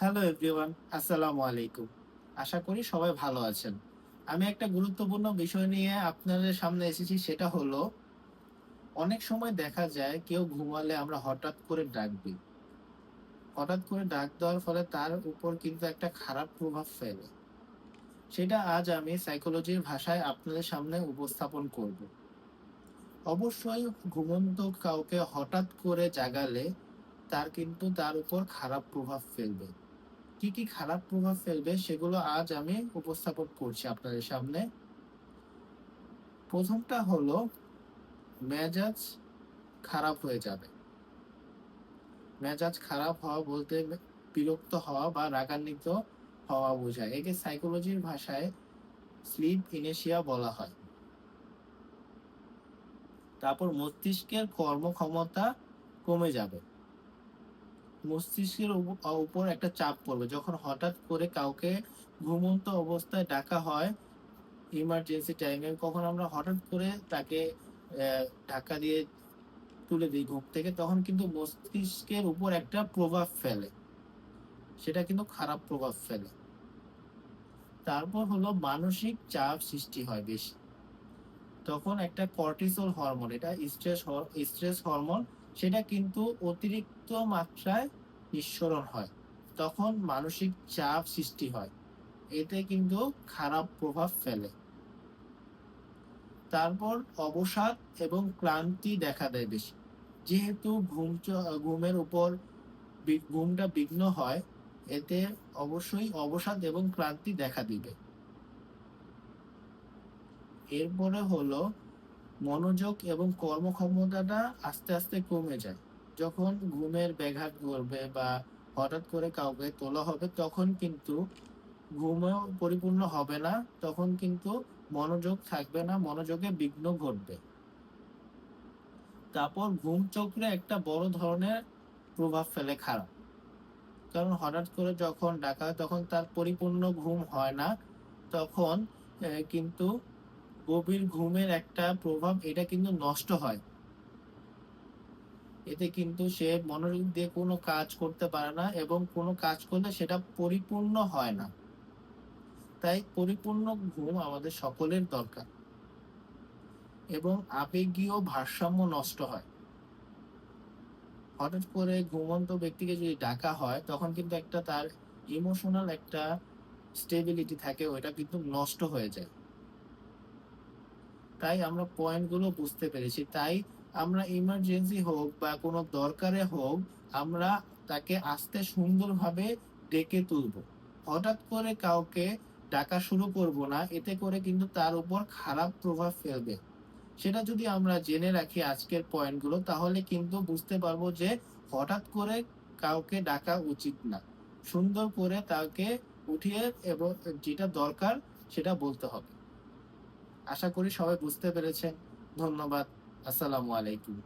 Hello everyone, আসসালামু আলাইকুম। আশা করি সবাই ভালো আছেন। আমি একটা গুরুত্বপূর্ণ বিষয় নিয়ে আপনাদের সামনে এসেছি, সেটা হলো, অনেক সময় দেখা যায় কেউ ঘুমালে আমরা হঠাৎ করে ডাক দিই। হঠাৎ করে ডাক দেওয়ার ফলে তার উপর কিন্তু একটা খারাপ প্রভাব ফেলে। সেটা আজ আমি সাইকোলজির ভাষায় আপনাদের সামনে উপস্থাপন করব। অবশ্যই ঘুমন্ত কাউকে হঠাৎ করে জাগালে তার কিন্তু তার উপর খারাপ প্রভাব ফেলবে। কি কি খারাপ প্রভাব ফেলবে সেগুলো আজ আমি উপস্থাপন করছি আপনাদের সামনে। প্রথমটা হলো, মেজাজ খারাপ হয়ে যাবে। মেজাজ খারাপ হওয়া বলতে বিরক্ত হওয়া বা রাগান্বিত হওয়া বোঝায়। একে সাইকোলজির ভাষায় স্লিপ ইনেশিয়া বলা হয়। তারপর মস্তিষ্কের কর্মক্ষমতা কমে যাবে। মস্তিষ্কের উপ- উপর একটা চাপ পড়বে। যখন হঠাৎ করে কাউকে ঘুমন্ত অবস্থায় ডাকা হয় ইমার্জেন্সি টাইমে কখন আমরা হঠাৎ করে তাকে ঢাকা দিয়ে তুলে দিই ঘুম থেকে, তখন কিন্তু মস্তিষ্কের উপর একটা প্রভাব ফেলে। সেটা কিন্তু খারাপ প্রভাব ফেলে। তারপর হলো মানসিক চাপ সৃষ্টি হয় বেশি। তখন একটা কর্টিসল হরমোন এটা স্ট্রেস স্ট্রেস হরমোন সেটা কিন্তু অতিরিক্ত মাত্রায় নিঃসরণ হয়, তখন মানসিক চাপ সৃষ্টি হয়। এতে কিন্তু খারাপ প্রভাব ফেলে। তারপর অবসাদ এবং ক্লান্তি দেখা দেয় বেশি। যেহেতু ঘুম ঘুমের উপর ঘুমটা বিঘ্ন হয়, এতে অবশ্যই অবসাদ এবং ক্লান্তি দেখা দিবে। এরপরে হলো মনোযোগ এবং কর্মক্ষমতাটা আস্তে আস্তে কমে যায়। যখন ঘুমের ব্যাঘাত ঘটবে বা হঠাৎ করে কাউকে তোলা হবে, তখন কিন্তু ঘুমেও পরিপূর্ণ হবে না, তখন কিন্তু মনোযোগ থাকবে না, মনোযোগে বিঘ্ন ঘটবে। তারপর ঘুম চক্রে একটা বড় ধরনের প্রভাব ফেলে খারাপ। কারণ হঠাৎ করে যখন ডাকা তখন তার পরিপূর্ণ ঘুম হয় না, তখন কিন্তু গভীর ঘুমের একটা প্রভাব, এটা কিন্তু নষ্ট হয়। এতে কিন্তু সে মনোযোগ দিয়ে কোনো কাজ করতে পারে না এবং কোনো কাজ করলে সেটা পরিপূর্ণ হয় না। তাই পরিপূর্ণ ঘুম আমাদের সকলের দরকার এবং আবেগীয় ভারসাম্য নষ্ট হয়। হঠাৎ করে ঘুমন্ত ব্যক্তিকে যদি ডাকা হয়, তখন কিন্তু একটা তার ইমোশনাল একটা স্টেবিলিটি থাকে, ওইটা কিন্তু নষ্ট হয়ে যায়। তাই আমরা পয়েন্টগুলো বুঝতে পেরেছি। তাই আমরা ইমার্জেন্সি হোক বা কোনো দরকারে হোক, আমরা তাকে আস্তে সুন্দরভাবে ডেকে তুলব। হঠাৎ করে কাউকে ডাকা শুরু করব না, এতে করে কিন্তু তার উপর খারাপ প্রভাব ফেলবে। সেটা যদি আমরা জেনে রাখি আজকের পয়েন্টগুলো, তাহলে কিন্তু বুঝতে পারব যে হঠাৎ করে কাউকে ডাকা উচিত না। সুন্দর করে তাকে উঠিয়ে এবং যেটা দরকার সেটা বলতে হবে। আশা করি সবাই বুঝতে পেরেছেন। ধন্যবাদ। আসসালামু আলাইকুম।